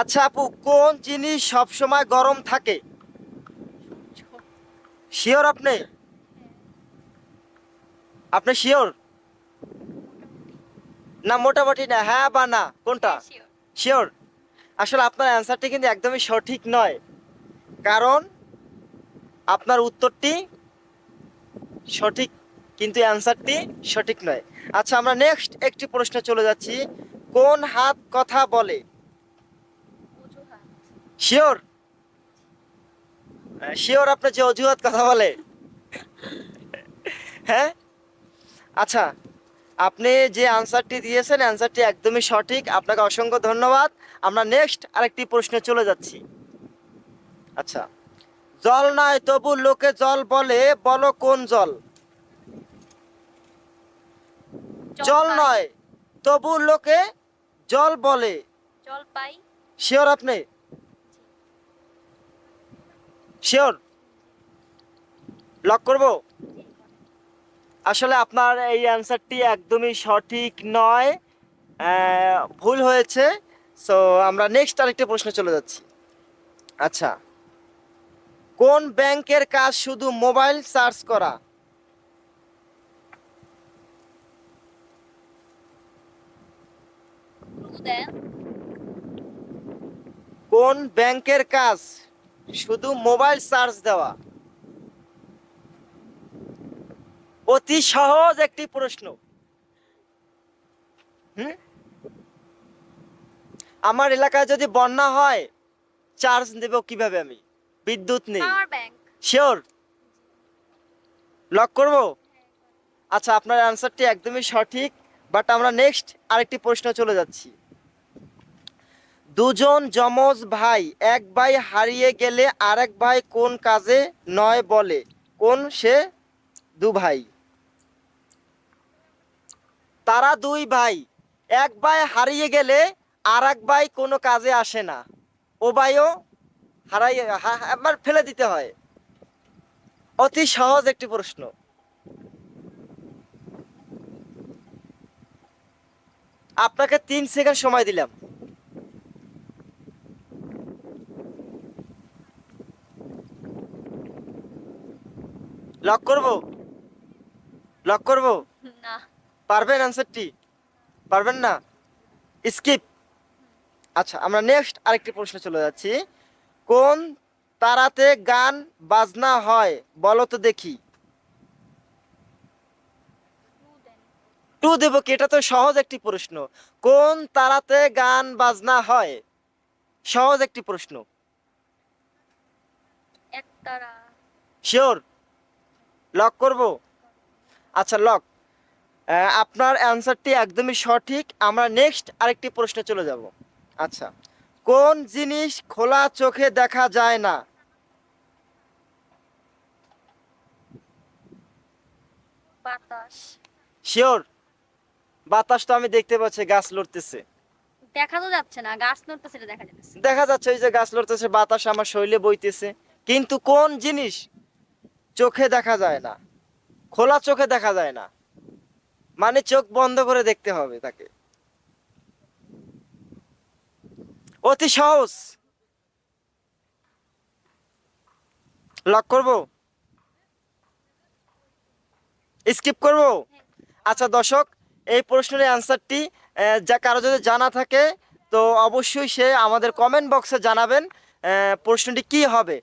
আচ্ছা আপু কোন জিনিস সবসময় গরম থাকে? শিওর আপনি? আপনি শিওর না মোটামুটি না। হ্যাঁ বা না? কোনটা? শিওর আসলে আপনার অ্যান্সারটি কিন্তু একদমই সঠিক নয়। কারণ আপনার উত্তরটি সঠিক কিন্তু অ্যান্সারটি সঠিক নয়। আচ্ছা আমরা নেক্সট একটি প্রশ্নে চলে যাচ্ছি। কোন হাত কথা বলে? শিওর? শিওর আপনার যে অজুহাত কথা বলে। হ্যাঁ? আচ্ছা আপনি যে আনসারটি দিয়েছেন অ্যান্সারটি একদমই সঠিক। আপনাকে অসংখ্য ধন্যবাদ। আমরা নেক্সট আরেকটি প্রশ্নে চলে যাচ্ছি। আচ্ছা জল নয় তবু লোকে জল বলে বলো কোন জল? জল নয় তবু লোকে জল বলে। জল পাই। শিওর আপনি? শিওর লক করব? আসলে আপনার এই অ্যান্সারটি একদমই সঠিক নয়। ভুল হয়েছে। সো আমরা নেক্সট আরেকটি প্রশ্নে চলে যাচ্ছি। আচ্ছা। কোন ব্যাংকের কাজ শুধু মোবাইল সার্চ করা? কোন ব্যাংকের কাজ শুধু মোবাইল সার্চ দেওয়া। অতি সহজ একটি প্রশ্ন। হুম? আমার এলাকায় যদি বন্যা হয় চার্জ দেব কীভাবে আমি? বিদ্যুৎ নেই। শিওর লক করব? আচ্ছা আপনার অ্যান্সারটি একদমই সঠিক বাট আমরা নেক্সট আরেকটি প্রশ্ন চলে যাচ্ছি। দুজন যমজ ভাই, এক ভাই হারিয়ে গেলে আরেক ভাই কোন কাজে নয় বলে, কোন সে দু ভাই? তারা দুই ভাই, এক ভাই হারিয়ে গেলে আর এক ভাই কোনো কাজে আসে না। ও ভাইও হারাই একবার ফেলে দিতে হয়। অতি সহজ একটি প্রশ্ন। আপনাকে তিন সেকেন্ড সময় দিলাম। লক করব? লক করব? না। পারবেন অ্যান্সারটি পারবেন না? স্কিপ আচ্ছা আমরা নেক্সট আরেকটি প্রশ্ন চলে যাচ্ছি। কোন তারাতে গান বাজনা হয়? বলো তো দেখি। টু দেব কি? এটা তো সহজ একটি প্রশ্ন। কোন তারাতে গান বাজনা হয়? সহজ একটি প্রশ্ন। একতারা শিওর লক করব? আচ্ছা লক। আপনার অ্যান্সারটি একদমই সঠিক। আমরা নেক্সট আরেকটি প্রশ্নে চলে যাব। আচ্ছা কোন জিনিস খোলা চোখে দেখা যায় না? বাতাস। শিওর? বাতাস তো আমি দেখতে পাচ্ছি গাছ লড়তেছে। দেখা তো যাচ্ছে না গাছ নড়তেছে এটা দেখা যাচ্ছে। দেখা যাচ্ছে ওই যে গাছ লড়তেছে বাতাস আমার শরীরে বইতেছে। কিন্তু কোন জিনিস চোখে দেখা যায় না। খোলা চোখে দেখা যায় না। মানে চোখ বন্ধ করে দেখতে হবে তাকে। অতি সহজ। লক করব? স্কিপ করব? আচ্ছা দর্শক, এই প্রশ্নের অ্যান্সারটি যা কারও যদি জানা থাকে, তো অবশ্যই সে আমাদের কমেন্ট বক্সে জানাবেন প্রশ্নটি কি হবে।